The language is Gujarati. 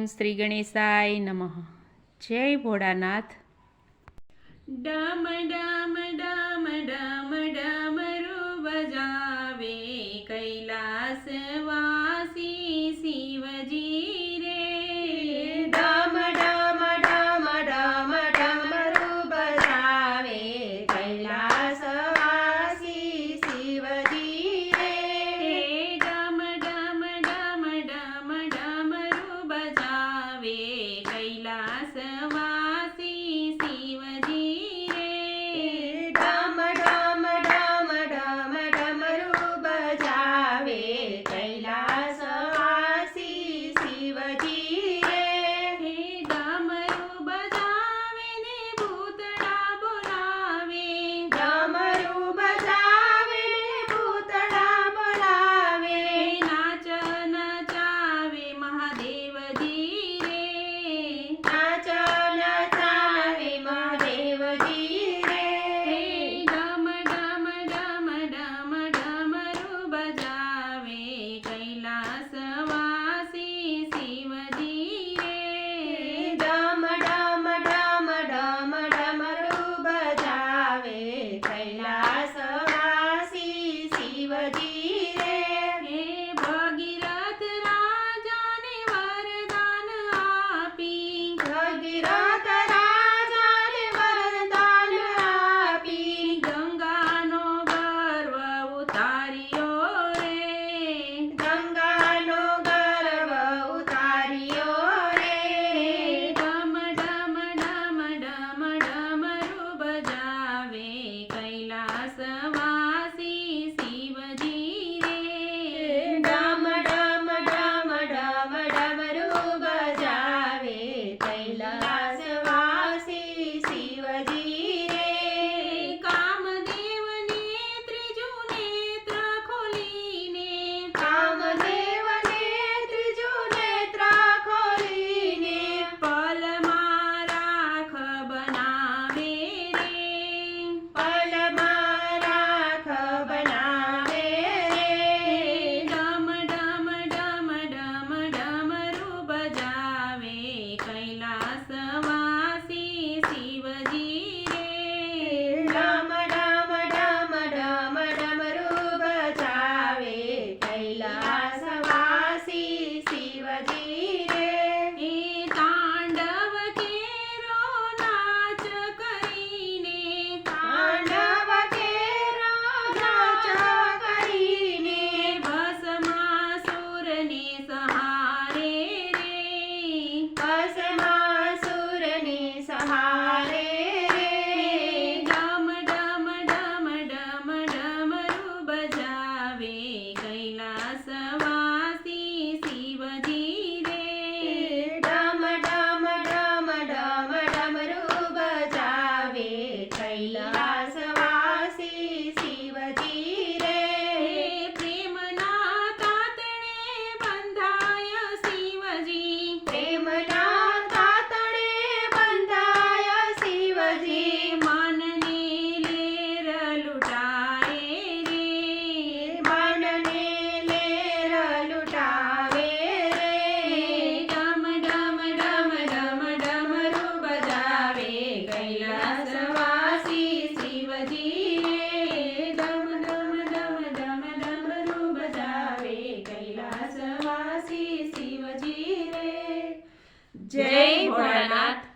ઓમ શ્રી ગણેશાય નમઃ. જય ભોળાનાથ. ડમ ડમ ડમ Worthy J. Bharat.